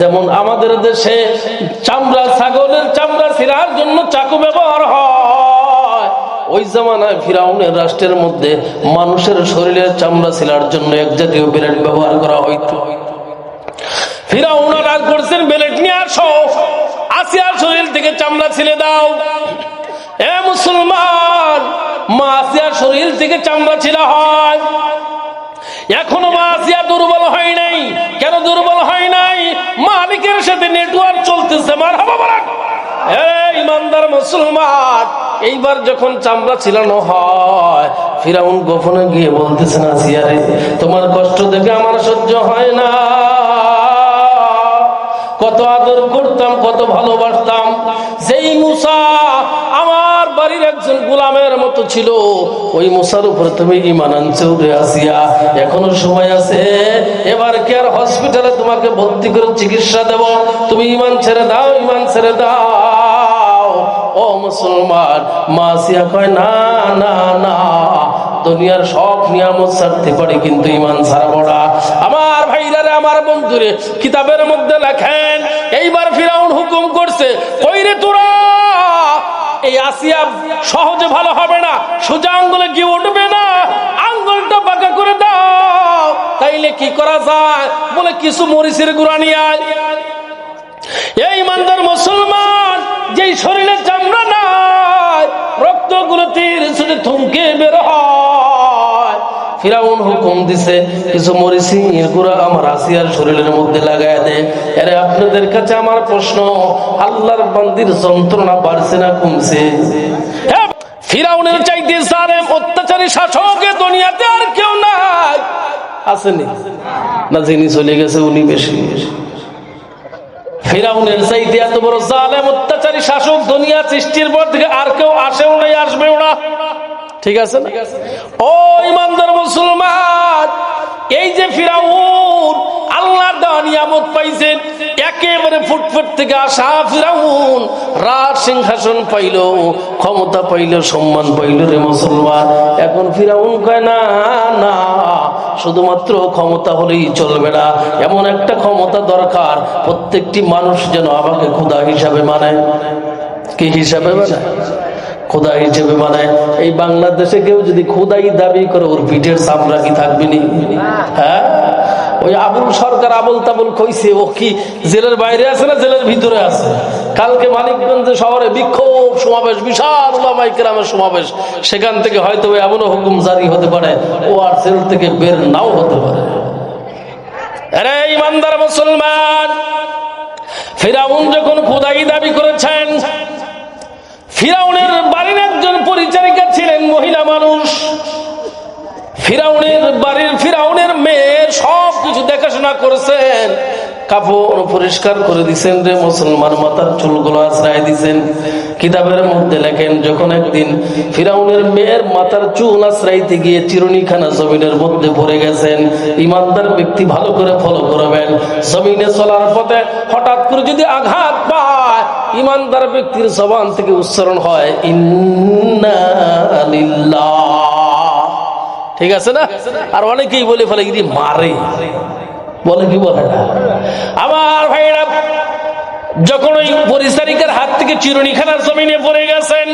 যেমন আমাদের দেশে চামড়া ছাগলের চামড়া ছিলার জন্য চাকু ব্যবহার হয়। ওই জামানায় ফিরাউনের রাষ্ট্রের মধ্যে মানুষের শরীরের চামড়া ছিলার জন্য এক জাতীয় ব্লেড ব্যবহার করা হইতো। ফিরাউন রাজ করছেন, ব্লেড নিয়ে আসো। আসিয়ার শরীর থেকে চামড়া ছিলে দাও। এ মুসলমান, মা আসিয়ার শরীর থেকে চামড়া ছিলা হয়। এখনও মাসিয়া দুর্বল হয় নাই। কেন দুর্বল হয় নাই? মালিকের সাথে নেটওয়ার্ক চলতেছে মার হাবা ইমানদার মুসলমান, এইবার যখন চামড়া ছিলানো হয়, ফিরাউন গোপনে গিয়ে বলতেছেন আসিয়ারে তোমার কষ্ট দেখে আমার সহ্য হয় না। কত আদর করতাম, কত ভালোবাসতাম। যেই মুসা আমার বাড়ির একজন গোলামের মতো ছিল। ওই মুসার উপরে তুমি ইমান আসিয়া। এখনও সময় আছে। এবার কেয়ার হসপিটালে তোমাকে ভর্তি করে চিকিৎসা দেব? তুমি ইমান ছেড়ে দাও ইমান ছেড়ে দাও। ও মুসলমান মা আসিয়া কয়, না না না। দুনিয়ার সব নিয়ামত ছাড়তে পারে, কিন্তু ইমান ছাড়বো না। আমার ভাইরারে, আমার বন্ধুরে কিতাবের মধ্যে লেখেন, এইবার ফিরাউন হুকুম করছে, কইরে তোরা আসিয়া সহজে ভালো হবে না। সোজা আঙ্গুলে গিয়ে উঠবে না। আঙ্গুলটা বাঁকা করে দাও। তাইলে কি করা যায়? বলে কিছু মরিচের গুড়া নিয়ে এই ইমানদার মুসলমান, যেই শরীরে চামড়া নাই, রক্তগুলো তীর ছুটে থমকে বের। ফিরাউন হুকুম দিছে, কিছু মরিচির গুড়া আমার আসিয়ার শরীরের মধ্যে লাগাই দে। আরে আপনাদের কাছে আমার প্রশ্ন, আল্লাহর বান্দির যন্ত্রণা বাড়ছে না কমছে? ফিরাউনের চাইতে অত্যাচারী শাসকে দুনিয়াতে আর কেউ নাই। আসেনি? না, যিনি চলে গেছে, উনি বেশি। ফিরাউনের চাইতে এত বড় জালেম, অত্যাচারী শাসক দুনিয়া সৃষ্টির পর থেকে আর কেউ আসেও নাই, আসবেও না। ঠিক আছে? ও ইমানদার মুসলমান, এই যে ফিরাউন, আল্লাহর দেওয়া নিয়ামত পাইছেন, একেবারে ফুটফুট থেকে আসা ফিরাউন রাজ সিংহাসন পাইল, ক্ষমতা পাইল, সম্মান পাইল রে মুসলমান। এখন ফিরাউন কয়, না না, শুধুমাত্র ক্ষমতা হলেই চলবে না, এমন একটা ক্ষমতা দরকার, প্রত্যেকটি মানুষ যেন আমাকে খোদা হিসাবে মানে। কি হিসাবে মানে? খোদা হিসেবে বানায়। এই বাংলাদেশে কেউ যদি খোদাই দাবি করে, ওর পিঠের চামড়া কি থাকবে নি? হ্যাঁ? ওই আবুল সরকার আবুল তাবুল কইছে, ও কি জেলের বাইরে আছে না জেলের ভিতরে আছে? কালকে মানিকগঞ্জ শহরে বিক্ষোভ সমাবেশ, বিশাল ওলামাই কেরামের সমাবেশ। সেখান থেকে হয়তো এমনও হুকুম জারি হতে পারে, ও আর জেল থেকে বের নাও হতে পারে। আরে ইমানদার মুসলমান, ফেরাউন যখন খোদাই দাবি করেছেন ফিরাউনের বাড়ির একজন পরিচারিকা ছিলেন মহিলা মানুষ। ফিরাউনের বাড়ির ফিরাউনের মেয়ে সব কিছু দেখাশোনা করেছেন। কাপড় পরিষ্কার করে দিছেন রে, মুসলমান মাথার চুলগুলো আশ্রয় দিছেন। কিতাবের মধ্যে লেখেন, যখন একদিন ফিরাউনের মেয়ের মাথার চুল আশ্রাইতে গিয়ে চিরুনিখানা জমিনের মধ্যে পড়ে গেছেন, ইমানদার ব্যক্তি ভালো করে ফলো করবেন। জমিনে চলার পথে হঠাৎ করে যদি আঘাত পায় ইমানদার ব্যক্তির জবান থেকে উচ্চারণ হয় ঠিক আছে না? আর অনেকেই বলে ফেলে কি মারে। বলে কি বলে? আমার ভাইরা যখন ওই পরিচারিকার হাত থেকে চিরুনিখানার জমিনে পড়ে গেছেন,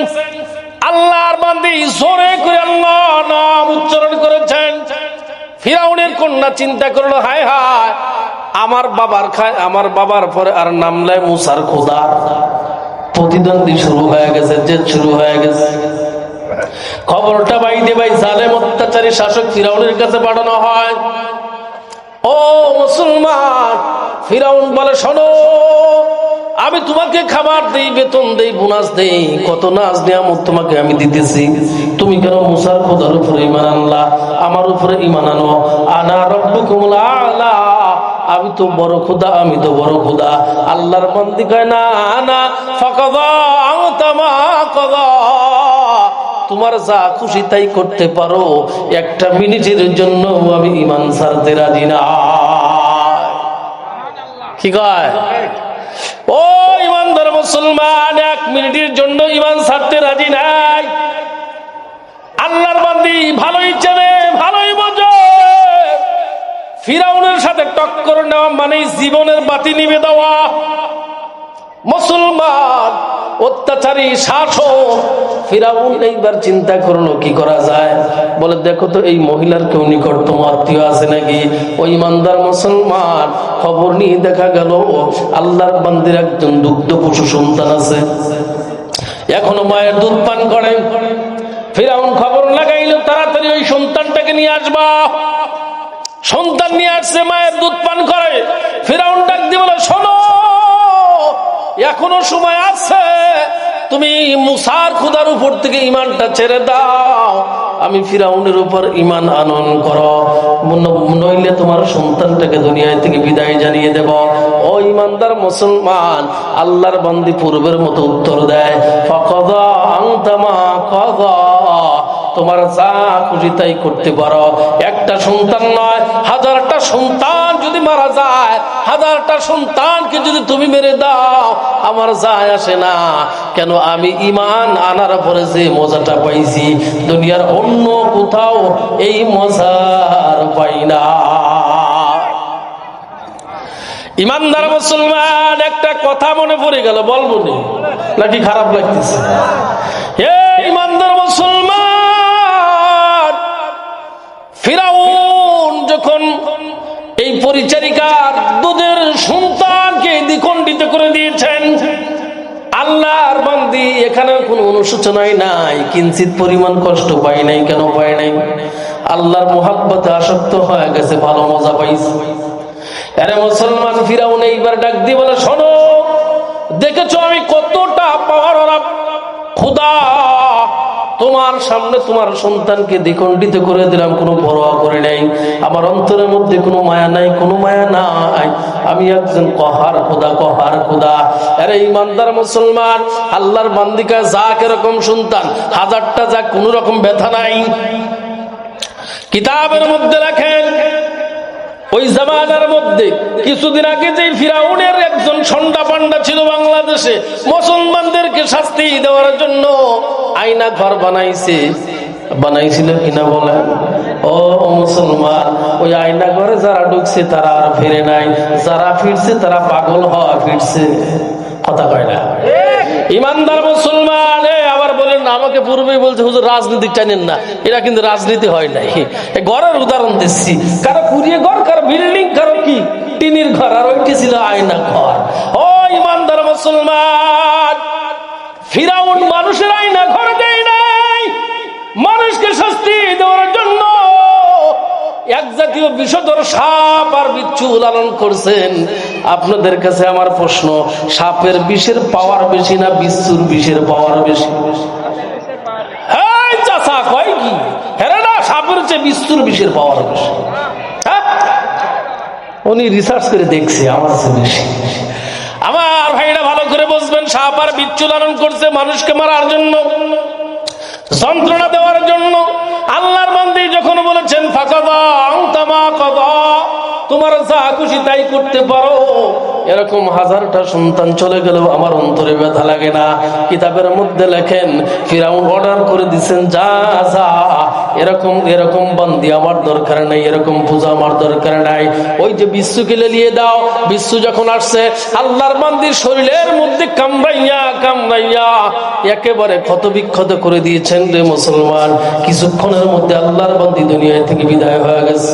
আল্লাহর বান্দি জোরে করে আল্লাহ নাম উচ্চারণ করেছেন। ফিরাউনের কন্যা চিন্তা করল, হায় হায় আমার বাবার খায়, আমার বাবার পরে আর নামলায় মুসার খোদা। প্রতিদ্বন্দ্বী শুরু হয়ে গেছে, জেদ শুরু হয়ে গেছে। খবরটা বাইদে ভাই, জালেম অত্যাচারী শাসক ফিরাউনের কাছে পাঠানো হয়। ও মুসলমান, ফিরাউন বলে, শোনো, আমি তোমাকে খাবার দেই, বেতন দেই, বোনাস দেই, কত নাচ নিয়ামত তোমাকে আমি দিতেছি। তুমি কেন মুসার খোদার উপরে ইমান আনলা? আমার উপরে ইমান আনো। আনা রব্বুকুমুল আলা আমি তো বড় খোদা, আমি তো বড় খোদা। আল্লাহর বন্দি কয়, না না, ফাকাদা কদা। তোমার যা খুশি তাই করতে পারো। একটা মিনিটের জন্য আমি ইমান সারতে রাজি না। কি কয়? ও ইমানদার মুসলমান, এক মিনিটের জন্য ইমান সারতে রাজি নাই। আল্লাহর বান্দি, ভালোই চেনে, ভালোই বোঝে। ফিরাউনের সাথে টক্কর নেওয়া মানে জীবনের বাতি নিবে দেওয়া। মুসলমান, অত্যাচারী, শাসক, ফিরাউন এইবার চিন্তা করল, কি করা যায়? বলে, দেখো তো, এই মহিলার কেউ নিকটতম আত্মীয় আছে নাকি? ওই ইমানদার মুসলমান, খবর নিয়ে দেখা গেল, আল্লাহর বান্দির একজন দুগ্ধ পশু সন্তান আছে। এখনও মায়ের দুধ পান করে। ফিরাউন খবর লাগাইলো, তাড়াতাড়ি ওই সন্তানটাকে নিয়ে আসবা। সন্তান নিয়ে আসছে, মায়ের দুধ পান করে। ফিরাউন ডাক দিয়ে বলে, শোনো, এখনও সময় আছে। তুমি মুসার খুদার উপর থেকে ইমানটা ছেড়ে দাও। আমি ফিরাউনের উপর ইমান আনয়ন করো। নইলে তোমার সন্তানটাকে দুনিয়া থেকে বিদায় জানিয়ে দেব। ও ইমানদার মুসলমান, আল্লাহর বন্দি পূর্বের মতো উত্তর দেয়। ফকদা আংতামা কদা। তোমার যা খুশি তাই করতে পারো। একটা সন্তান নয়, হাজারটা সন্তান যদি মারা যায়, হাজারটা সন্তানকে যদি তুমি মেরে দাও, আমার যায় আসে না। কেন আমি ইমান আনার পরে যে মজাটা পাইছি, দুনিয়ার অন্য কোথাও এই মজার পাই না। ইমানদার মুসলমান, একটা কথা মনে পড়ে গেল, বলব নাকি খারাপ লাগতেছে? কোনো সূচনাই নাই কিঞ্চিত পরিমাণ কষ্ট পাই নাই, কেন পাই নাই? আল্লাহর মোহাব্বতে আসক্ত হয়ে গেছে, ভালো মজা পাইছে। আরে মুসলমান ফিরাউন, এইবার ডাক দিয়ে বলে, শোনো, দেখেছ আমি কতটা পাওয়ার খুদা তোমার সামনে তোমার সন্তানকে দ্বিখণ্ডিত করে দিলাম, কোনো পরোয়া করে নাই। আমার অন্তরের মধ্যে কোনো মায়া নাই, কোনো মায়া নাই। আমি একজন কহার খোদা কহার খোদা। আরে ইমানদার মুসলমান, আল্লাহর বান্দিকা যা এরকম সন্তান, হাজারটা যা কোনো রকম ব্যথা নাই। কিতাবের মধ্যে লেখেন ওই জামানার মধ্যে কিছুদিন আগে যে ফিরাউনের একজন সন্ডা পান্ডা ছিল বাংলাদেশে মুসলমানদেরকে শাস্তি দেওয়ার জন্য আইনা ঘর বানাইছে। বানাইছিল কিনা বলেন? ও মুসলমান ওই আয়না ঘরে যারা ঢুকছে তারা আর ফিরে নাই। যারা ফিরছে তারা পাগল হওয়া ফিরছে। কথা কয় না? ইমানদার মুসলমান আমাকে পূর্বেই বলছে, হুজুর, রাজনীতি টানেন না। এটা কিন্তু রাজনীতি হয় নাই। ঘরের উদাহরণ দিচ্ছি। কারও কুড়িয়ে ঘর, কারও বিল্ডিং, কারও কি? টিনির ঘর, আর ওইটি ছিল আয়না ঘর? ও ইমানদার মুসলমান, ফিরাউন মানুষের আয়না ঘর দেয় নাই। মানুষকে শাস্তি দেওয়ার জন্য এক জাতীয় বিষধর সাপ আর বিচ্ছু লালন করছেন। আপনাদের কাছে আমার প্রশ্ন, সাপের বিষের পাওয়ার বেশি না বিচ্ছুর বিষের পাওয়ার বেশি? এই চাচা কয় কি হ্যাঁ না সাপের চেয়ে বিস্তুর বিষের পাওয়ার বেশি হ্যাঁ? উনি রিসার্চ করে দেখছে, আমার বেশি আমার ভাইরা ভালো করে বসবেন সাপ আর বিচ্ছু লালন করছে মানুষকে মারার জন্য, যন্ত্রণা দেওয়ার জন্য। আল্লাহর মন্দির যখন বলেছেন, ফাঁকা তামা কদা তোমার যা খুশি তাই করতে পারো। এরকম হাজারটা সন্তান চলে গেলেও আমার অন্তরে ব্যথা লাগে না। কিতাবের মধ্যে লেখেন, ফিরাউন অর্ডার করে দিচ্ছেন যা যা, এরকম এরকম বান্দি আমার দরকার নাই, এরকম পূজা আমার দরকার নাই। ওই যে বিশ্বকে লেলিয়ে দাও বিশ্ব যখন আসছে, আল্লাহর বান্দির শরীরের মধ্যে কামড়াইয়া কামড়াইয়া একেবারে ক্ষত বিক্ষত করে দিয়েছেন রে মুসলমান। কিছুক্ষণের মধ্যে আল্লাহর বান্দি দুনিয়া থেকে বিদায় হয়ে গেছে।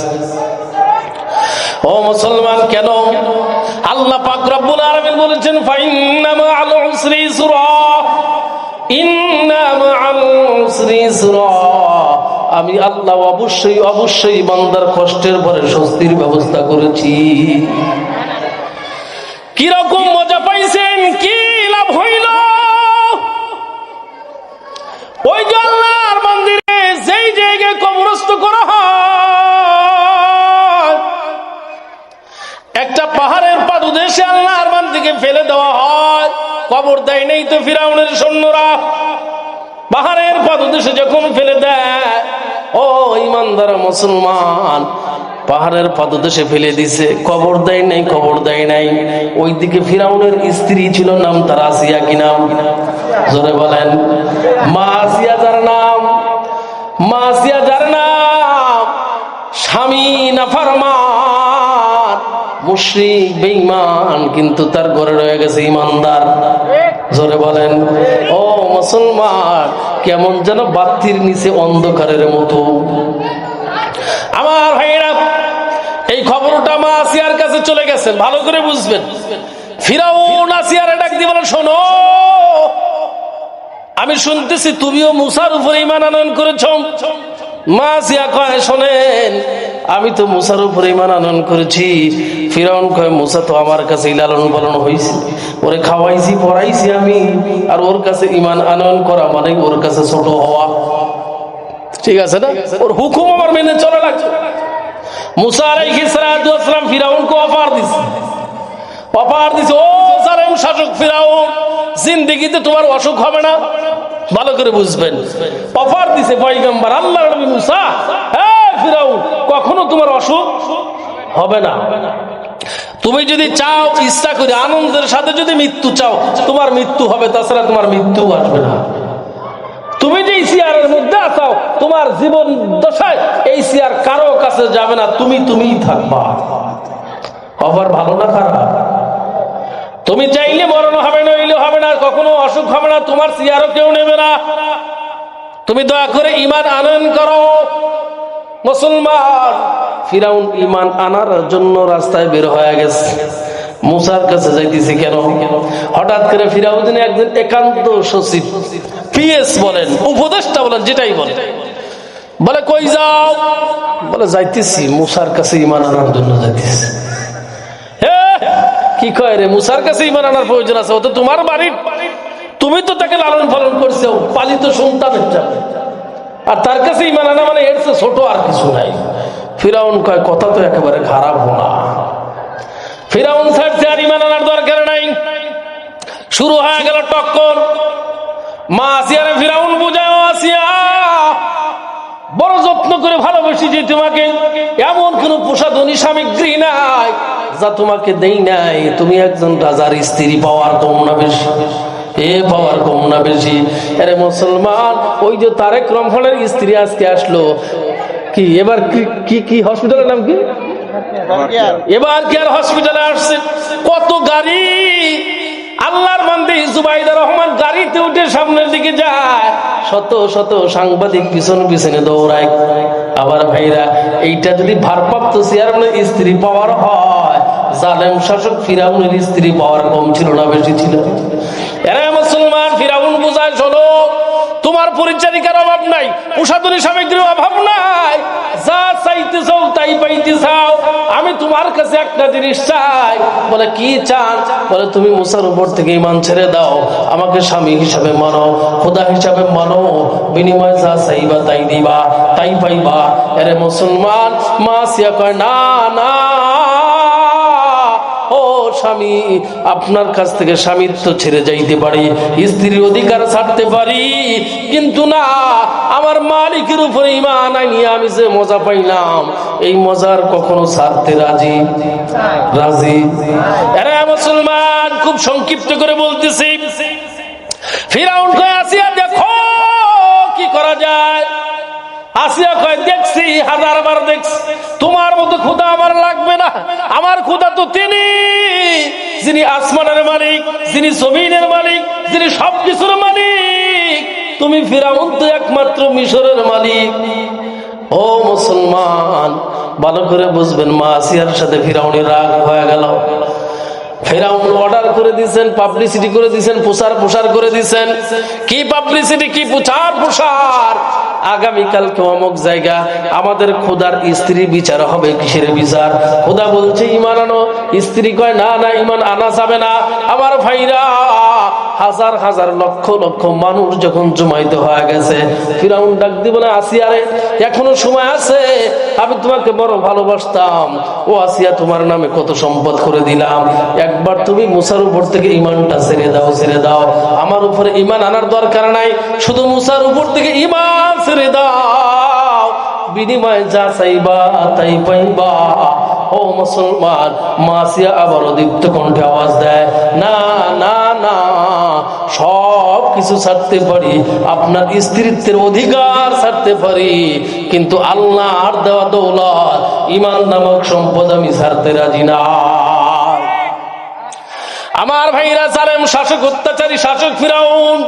ও মুসলমান, কেন? আল্লাহ পাক রব্বুল আলামিন বলেছেন, ফাইন্না মাআল উসরি ইসরা ইন্না মাআল উসরি ইসরা আমি আল্লাহ অবশ্যই অবশ্যই বান্দার কষ্টের পরে স্বস্তির ব্যবস্থা করেছি। কীরকম মজা পাইছেন, কি লাভ হইল? ওই যে আল্লাহর মন্দিরে যেই জায়গায় কবরস্থ করা হয় পাদদেশে আল্লাহর বান্দিকে ফেলে দেওয়া হয়। কবর দেয় নেই তো ফিরাউনের সৈন্যরা। পাহাড়ের পাদদেশে যখন ফেলে দেয়, ও ইমানদার মুসলমান, পাহাড়ের পাদদেশে ফেলে দিছে। কবর দেয় নাই, কবর দেয় নাই। ওইদিকে ফিরাউনের স্ত্রী ছিল, নাম তার আসিয়া কি নাম? জোরে বলেন। মা আসিয়া যার নাম? মা আসিয়া যার নাম? স্বামী মুশরিক, বেঈমান, কিন্তু তার ঘরে রয়ে গেছে ইমানদার জোরে বলেন, ও মুসলমান, কেমন যেন বাতির নিচে অন্ধকারের মতো। আমার ভাইরা এই খবরটা মা আসিয়ার কাছে চলে গেছেন, ভালো করে বুঝবেন। ফিরাউন আসিয়ারে ডাক দিয়ে বলেন, শোনো, আমি শুনতেছি তুমিও মুসার উপরে ইমান আনয়ন করেছ। মা শোনেন আমি তো মুসার উপরে ইমান আনয়ন করেছি। ফিরাউন কয়, মুসা তো আমার কাছে লালন পালন হয়েছে ওরে খাওয়াইছি, পড়াইছি আমি। আর ওর কাছে ইমান আনয়ন করা মানে ওর কাছে ছোট হওয়া। ঠিক আছে না? ওর হুকুম আমার মেনে চলা লাগছে। ভালো করে বুঝবেন। অফার দিছে পয়গম্বর আল্লাহ মুসা হ্যাঁ ফিরাউন কখনো তোমার অসুখ হবে না। তুমি যদি চাও, ইচ্ছা করে, আনন্দের সাথে যদি মৃত্যু চাও, তোমার মৃত্যু হবে, তাছাড়া তোমার মৃত্যু আসবে না। তুমি যে চেয়ারের মধ্যে আছো, তোমার জীবন দশায় এই চেয়ার কারও কাছে যাবে না, তুমি তুমিই থাকবা। আবার ভালো না খারাপ? তুমি চাইলে মরণ হবে না হইলে হবে না, কখনো অসুখ হবে না, তোমার চেয়ারও কেউ নেবে না। তুমি দয়া করে ইমান আনয়ন করো। মুসলমান, ফিরাউন ইমান আনার জন্য রাস্তায় বের হয়ে গেছে। মুসার কাছে যাইতেছি কেন? হঠাৎ করে ফিরাউদ্দিন একজন একান্ত সচিব, পিএস বলেন, উপদেষ্টা বলেন, যেটাই বলেন, বলে, কই যাও? বলে, যাইতেছি, মুসার কাছে ইমান আনার জন্য যাইতেছি। কি কয় রে, মুসার কাছে ইমান আনার প্রয়োজন আছে? ও তো তোমার বাড়ির তুমি তো তাকে লালন পালন করছ, পালিত সন্তান আর তার কাছে ইমান আনা মানে এর ছোট আর কিছু নাই। ফিরাউন কয়, কথা তো একেবারে খারাপ না ফিরাউন ছাড়ছে আর ইমান আনার দরকার নাই। শুরু হয়ে গেল টক্কর। মা আসিয়ারে ফিরাউন বুঝায়, "ও আসিয়া, বড় যত্ন করে ভালোবেসি যে তোমাকে। এমন কোন প্রসাধনী সামগ্রী নাই যা তোমাকে দেই নাই। তুমি একজন রাজার স্ত্রী, পাওয়ার কম না বেশি। এ পাওয়ার কম না বেশি। আরে মুসলমান, ওই যে তারেক রহমানের স্ত্রী আজকে আসলো কি? এবার কি কি হসপিটালের নাম কি? এবার কি আর হসপিটালে আসছে? কত গাড়ি? আল্লাহর মন্দির জুবাইদা রহমান গাড়িতে উঠে সামনের দিকে যায়। শত শত সাংবাদিক পিছন পিছনে দৌড়ায়। আবার ভাইরা এইটা যদি ভারপ্রাপ্ত চেয়ারম্যানের স্ত্রী পাওয়ার হয় জালেম শাসক ফিরাউনের স্ত্রী পাওয়ার কম ছিল না বেশি ছিল। এরা মুসলমান ফিরাউন বোঝায় শোনো। তোমার পরিচারিকার অভাব নাই প্রসাধনী সামগ্রীর অভাব নাই। যা চাইতে চাও তাই পাইতে চাও। আমি তোমার কাছে একটা জিনিস চাই। বলে, কি চান? বলে, তুমি মুসার উপর থেকে ইমান ছেড়ে দাও। আমাকে স্বামী হিসাবে মানো, খোদা হিসাবে মানো। বিনিময় যা চাইবা তাই দিবা, তাই পাইবা। এরে মুসলমান মা সিয়া কয়, না না স্বামী, আপনার কাছ থেকে স্বামীত্ব ছেড়ে যাইতে পারি, স্ত্রীর অধিকার ছাড়তে পারি, কিন্তু না, আমার মালিকের উপরে ইমান আনিয়ে আমি যে মজা পাইলাম, এই মজার কখনো ছাড়তে রাজি? রাজি। এরা মুসলমান খুব সংক্ষিপ্ত করে বলতেছি, ফিরাউন আসিয়া দেখো কি করা যায়। আসিয়া কয়, দেখছি, হাজার বার দেখছি। তোমার মতো ক্ষুদা আমার লাগবে না। আমার ক্ষুদা তো তিনি। যিনি আসমানের মালিক, যিনি জমিনের মালিক, যিনি সবকিছুর মালিক, তুমি ফিরাউন তো একমাত্র মিশরের মালিক। ও মুসলমান, ভালো করে বুঝবেন, মা আসিয়ার সাথে ফিরাউনের রাগ হয়ে গেল। ফেরাউন অর্ডার করে দিয়েছেন পাবলিসিটি করে দিয়েছেন প্রসার প্রসার করে দিয়েছেন। কি পাবলিসিটি কি প্রচার প্রসার আগামীকালকে অমুক জায়গা। আমাদের খোদার স্ত্রী বিচার হবে কিসের বিচার? খোদা বলছে, ইমান আনো। স্ত্রী কয়, না না, ইমান আনা যাবে না। আমার ভাইরা হাজার হাজার লক্ষ লক্ষ মানুষ যখন জমাইতে হয়ে গেছে, ফিরাউন ডাক দিব না, আসিয়ারে, এখনও সময় আছে, আমি তোমাকে বড় ভালোবাসতাম। ও আসিয়া তোমার নামে কত সম্পদ করে দিলাম। একবার তুমি মুসার উপর থেকে ইমানটা ছেড়ে দাও ছেড়ে দাও। আমার উপরে ইমান আনার দরকার নাই, শুধু মুসার উপর থেকে ইমান ছেড়ে দাও। বিনিময় যা চাইবা, তাই পাইবা। ও মুসলমান, মাসিয়া আবারও দীপ্ত কণ্ঠে আওয়াজ দেয়, না না না, সব কিছু ছাড়তে পারি, আপনার স্ত্রীত্বের অধিকার ছাড়তে পারি, কিন্তু আল্লাহর দেওয়া দৌলত, ইমান নামক সম্পদ আমি ছাড়তে রাজি না। আমার ভাইরা জালেম, শাসক, অত্যাচারী, শাসক ফিরাউন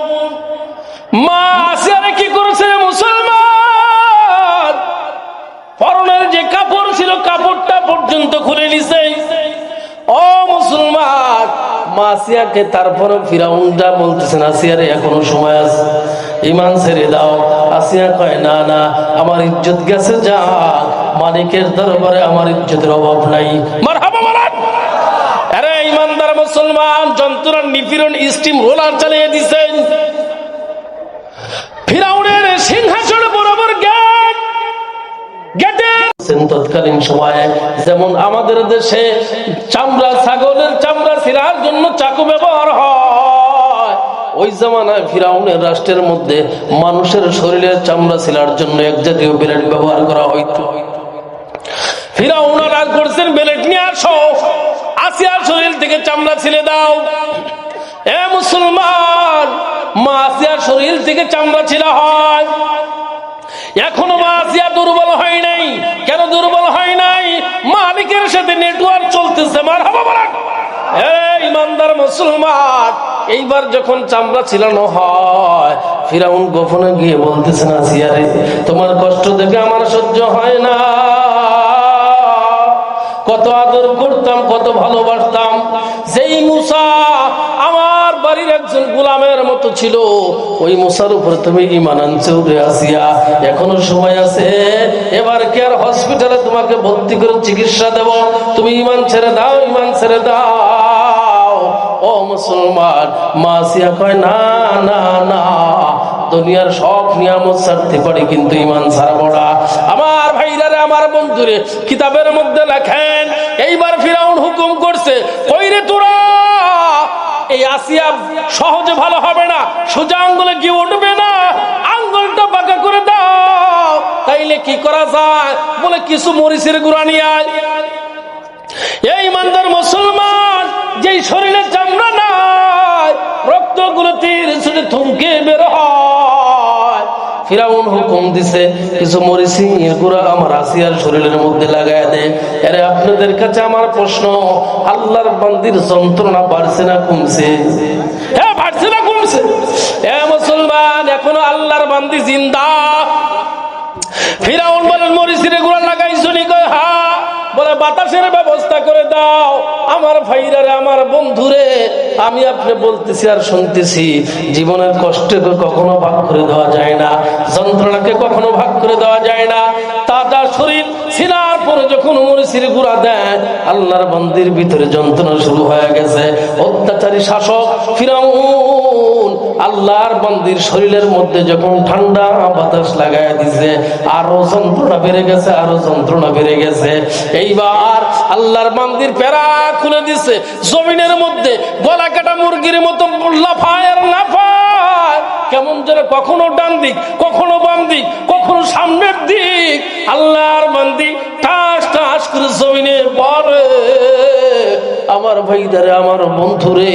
মা আসিয়ারে কি করেছে মুসলমান? পরনের যে কাপড় ছিল, কাপড়টা পর্যন্ত খুলে নিছে। ও মুসলমান, মাসিয়াকে তারপরে ফিরাউনটা বলতেছেন আসিয়ারে এখনও সময় আছে। ইমান ছেড়ে দাও। আসিয়া কয়, না না, আমার ইজ্জত গেছে যা মালিকের দরবারে আমার ইজ্জতের অভাব নাই। আরে, ইমানদার মুসলমান, যন্ত্রণার নিপীড়ন স্টিম রোলার চালিয়ে দিছেন। ফিরাউনের সিংহাসন বরাবর গেট। তৎকালীন সময়ে, যেমন আমাদের দেশে চামড়া ছাগলের চামড়া জন্য চাকু ব্যবহার হয়। ওই ফিরাউনের রাষ্ট্রের মধ্যে মানুষের শরীরের চামড়া ছিলার জন্য এক জাতীয় ব্লেড ব্যবহার করা হইত। ফিরাউন রাগ করছেন, ব্লেড নিয়ে আসো। আসিয়ার শরীর থেকে চামড়া ছিলে দাও। এ মুসলমান, মা আসিয়ার শরীর থেকে চামড়া ছিলা হয়। এখনও মাসিয়া দুর্বল হয় নাই। কেন দুর্বল হয় নাই? মালিকের সাথে নেটওয়ার্ক চলতেছে মার হবা বলাক ইমানদার মুসলমান, এইবার যখন চামড়া ছিলানো হয়, ফিরাউন গোপনে গিয়ে বলতেছে না সিয়ারে তোমার কষ্ট দেখে আমার সহ্য হয় না। কত আদর করতাম, কত ভালোবাসতাম। যেই মুসা আমার বাড়ির একজন গোলামের মতো ছিল, ওই মুসার উপর তুমি ইমান আনছে উঠে আসিয়া। এখনও সময় আছে, এবার কেয়ার হসপিটালে তোমাকে ভর্তি করে চিকিৎসা দেব? তুমি ইমান ছেড়ে দাও ইমান ছেড়ে দাও। ও মুসলমান মাসিয়া কয়, না না না। দুনিয়ার সব নিয়ামত ছাড়তে পারি কিন্তু ইমান ছাড়বো না আমার ভাইরারে, আমার বন্ধুরে, কিতাবের মধ্যে লেখেন, এইবার ফিরাউন হুকুম করছে কইরে তোরা? এই আসিয়া সহজে ভালো হবে না, সোজা আঙ্গুলে গিয়ে উঠবে না, আঙ্গুলটা বাঁকা করে দাও। তাইলে কি করা যায়? বলে, কিছু মরিচের গুড়া নিয়ে আয়। এই ইমানদার মুসলমান, যেই শরীরে চামড়া নাই রক্তগুলো তীর থমকে বের হয়। ফিরাউন হুকুম দিছে, কিছু গুড়া আমার আসিয়ার শরীরের মধ্যে দে। আপনাদের কাছে আমার প্রশ্ন, আল্লাহর বান্দির যন্ত্রণা বাড়ছে না কমছে? হ্যাঁ বাড়ছে না কমছে। এ মুসলমান, এখনও আল্লাহর বান্দি জিন্দা। ফিরাউন বলেন মরিসিরে গুড়া লাগাইছো নি বাতাসের ব্যবস্থা করে দাও। আমার ভাইরারে, আমার বন্ধুরে, আমি আপনি বলতেছি আর শুনতেছি, জীবনের কষ্টকে কখনো ভাগ করে দেওয়া যায় না, যন্ত্রণাকে কখনো ভাগ করে দেওয়া যায় না। তাজা শরীর, সিনার পরে যখন মরিচির গুড়া দেয়, আল্লাহর বন্দির ভিতরে যন্ত্রণা শুরু হয়ে গেছে। অত্যাচারী শাসক ফিরাউন আল্লাহর বন্দির শরীরের মধ্যে যখন ঠান্ডা বাতাস লাগাই দিছে, আরও যন্ত্রণা বেড়ে গেছে, আরও যন্ত্রণা বেড়ে গেছে। এইবার আল্লাহর মন্দির পেরা খুলে দিছে, জমিনের মধ্যে গলা কাটা মুরগির মতো লাফায় লাফায়। কেমন যেন কখনো ডান দিক, কখনো বাম দিক, কখনো সামনের দিক। আল্লাহর মন্দির ঠাস ঠাস করে জমিনে পড়ে আমার ভাইদারে, আমার বন্ধুরে,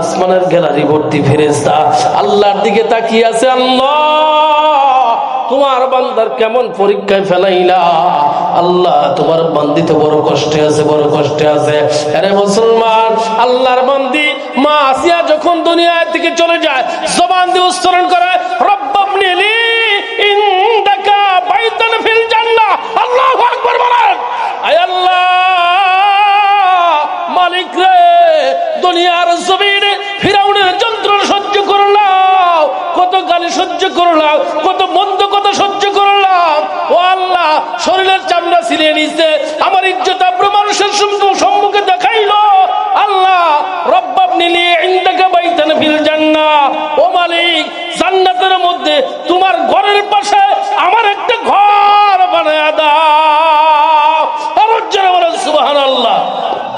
আসমানের গ্যালারি ভর্তি ফেরেস্তা আল্লাহর দিকে তাকিয়ে আছে, আল্লাহ, তোমার বান্দার কেমন পরীক্ষায় ফেলাইলা? আল্লাহ, তোমার বান্দি তো বড় কষ্টে আছে, বড় কষ্টে আছে। আরে মুসলমান, আল্লাহর বান্দি, মা আসিয়া যখন দুনিয়া থেকে চলে যায়, জবান দিয়ে উচ্চারণ করে রব্বাবনি দুনিয়ার জমিনে ফিরাউনের যন্ত্রণা সহ্য করলাম, কত গালি সহ্য করলাম, কত মন্দ কথা সহ্য করলাম। ও আল্লাহ, শরীরের চামড়া ছিঁড়ে নিছে আমার ইজ্জত আব্র মানুষের সম্মুখে দেখাইলো। আল্লাহ রব্বাব নিলি ইন্দাকা বাইতান ফিল জান্নাহ ও মালিক, জান্নাতের মধ্যে তোমার ঘরের পাশে আমার একটা ঘর বানায় দাও। আর সুবহানাল্লাহ।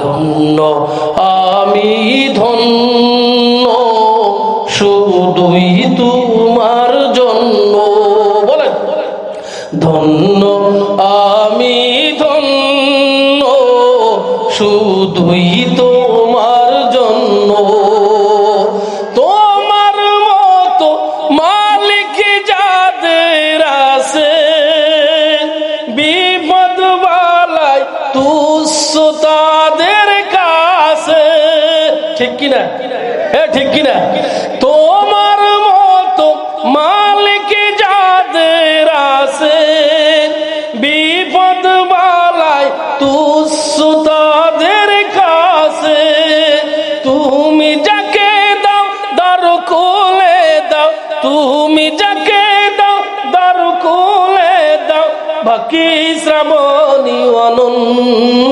ধন্য। আমি ধন্য শুধুই তোমার ঠিক কিনা? তোমার মতো মালিক যাদের আছে বিপদ বালায় তুচ্ছ তাদের কাছে। তুমি যাকে দাও দার কোলে দাও। তুমি যাকে দাও দার কোলে দাও। বাকি শ্রাবণী অনন্য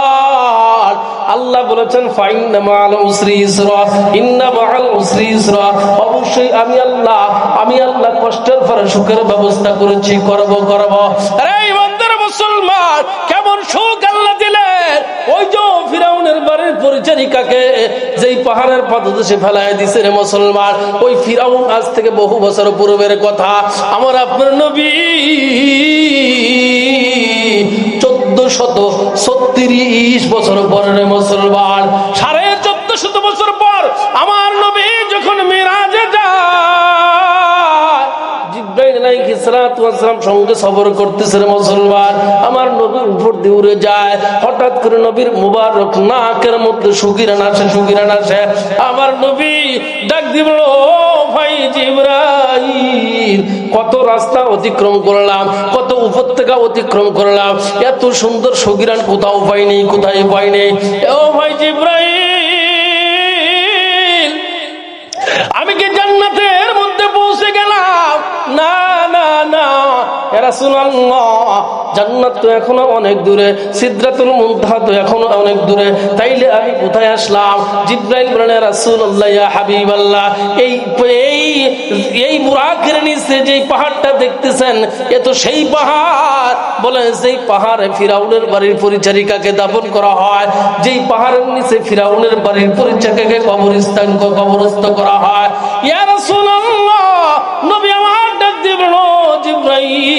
উসরি ইসরা অবশ্যই আমি আল্লাহ আমি আল্লাহ কষ্টের পরে সুখের ব্যবস্থা করেছি, করব করব। মুসলমান, কেমন সুখ আল্লাহ দিলেন? ওই যে ফিরাউনের বাড়ির পরিচারিকাকে যেই পাহাড়ের পাদদেশে ফেলায় দিছে রে মুসলমান, ওই ফিরাউন আজ থেকে বহু বছর পূর্বের কথা। আমার আপনার নবী শত ছত্রিশ বছর পরের মুসলমান। সাড়ে চোদ্দ শত বছর পর আমার নবী যখন মিরাজে যায়, জিব্রাইল আলাইহিস সালাতু ওয়াস সালাম সঙ্গে সফর করতেছে রে মুসলমান। আমার নবীর উপর দিয়ে উড়ে যায়। হঠাৎ করে নবীর মুবারক নাকের মধ্যে আমার নবী ডাক দিব ও ভাই জিব্রাইল, কত রাস্তা অতিক্রম করলাম, কত উপত্যকা অতিক্রম করলাম, এত সুন্দর সগিরান কোথাও পাইনি, কোথায় পাইনি। ও ভাই জিব্রাইল, আমি কি জান্নাতের মধ্যে পৌঁছে গেলাম? না না না এরা জান্নাত তো এখনও অনেক দূরে তো এখনও অনেক দূরে। তাইলে আমি কোথায় আসলাম? জিব্রাইল বলেন রাসূলুল্লাহ, ইয়া হাবিবাল্লাহ, এই এই এই বুরাকের নিচে যে পাহাড়টা দেখতেছেন, এ তো সেই পাহাড়। পাহাড়ে ফিরাউনের বাড়ির পরিচারিকাকে করা হয়, যেই পাহাড়ের নিচে ফিরাউনের বাড়ির পরিচারিকাকে কবরস্থান কবরস্থ করা হয়। ইয়া রাসূলুল্লাহ, নবী আমার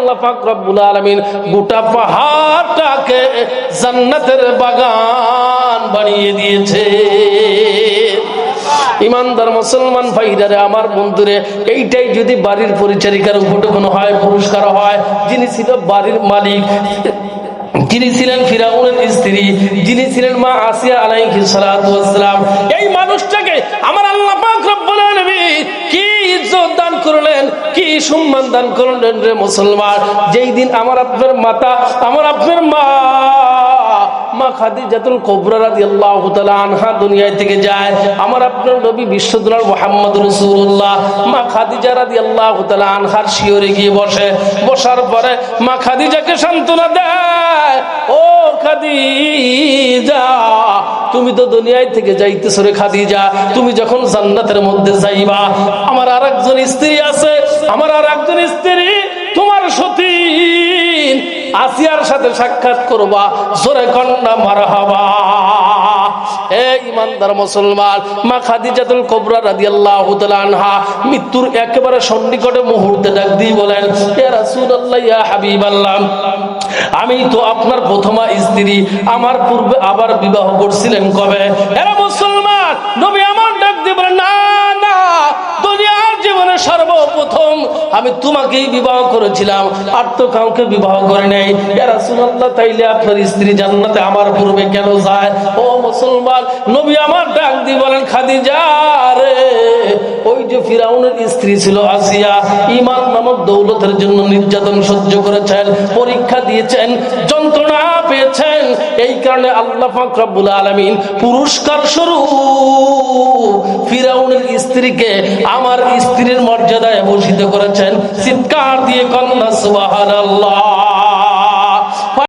আল্লাহ পাক গোটা পাহাড়টাকে জান্নাতের বাগান বানিয়ে দিয়েছে। ইমানদার মুসলমান ভাইরারে, আমার বন্ধুরে, এইটাই যদি বাড়ির পরিচারিকার উপটকন হয়, পুরস্কার হয়, যিনি ছিল বাড়ির মালিক যিনি ছিলেন ফিরাউনের স্ত্রী, যিনি ছিলেন মা আসিয়া আলাইহিস সালাতু ওয়াসসালাম, এই মানুষটাকে আমার আল্লাহ পাক রব্বুল আলামিন কি ইজ্জত দান করলেন, কি সম্মান দান করলেন রে মুসলমান? যেই দিন আমার আপনার মাতা, আমার আপনার মা মা খাদিজাতুল কুবরা রাদিয়াল্লাহু তাআলা আনহা দুনিয়া থেকে যায়। আমার আপনার নবী বিশ্বদুলাল মুহাম্মদ রাসূলুল্লাহ, মা খাদিজা রাদিয়াল্লাহু তাআলা আনহার শিয়রে গিয়ে বসে। বসার পরে মা খাদিজাকে সান্ত্বনা দেয়, ও খাদিজা, তুমি তো দুনিয়ায় থেকে যাইতেছো রে খাদিজা, তুমি যখন জান্নাতের মধ্যে যাইবা, আমার আরেকজন স্ত্রী আছে, আমার আরেকজন স্ত্রী তোমার সতী আসিয়ার সাথে সাক্ষাৎ করবা, জোরে কন্যা মারা হবা এ ইমানদার মুসলমান, মা খাদিজাতুল কোবরা রাদিয়াল্লাহু তাআলা আনহা মৃত্যুর একেবারে সন্নিকটে মুহূর্তে ডাক দিয়ে বলেন আমি তো আপনার প্রথমা স্ত্রী, আমার পূর্বে আবার বিবাহ করছিলেন কবে? এরা মুসলমান, নবী আমার ডাক দিয়ে বলেন, না সর্বপ্রথম আমি তোমাকেই বিবাহ করেছিলাম, আর তো কাউকে বিবাহ করে নেই। এরা তাইলে আপনার স্ত্রী জান্নাতে আমার পূর্বে কেন যায়? ও মুসলমান, নবী আমার ডাক দিয়ে বলেন, খাদিজা রে যে ফিরাউনের স্ত্রী ছিল আসিয়া ইমান নামক দৌলতের জন্য নির্যাতন সহ্য করেছেন, পরীক্ষা দিয়েছেন, যন্ত্রণা পেয়েছেন। এই কারণে আল্লাহ পাক রব্বুল আলামিন পুরস্কার স্বরূপ ফিরাউনের স্ত্রীকে আমার স্ত্রীর মর্যাদায় ভূষিত করেছেন। চিৎকার দিয়ে কন্যা, সুবহানাল্লাহ।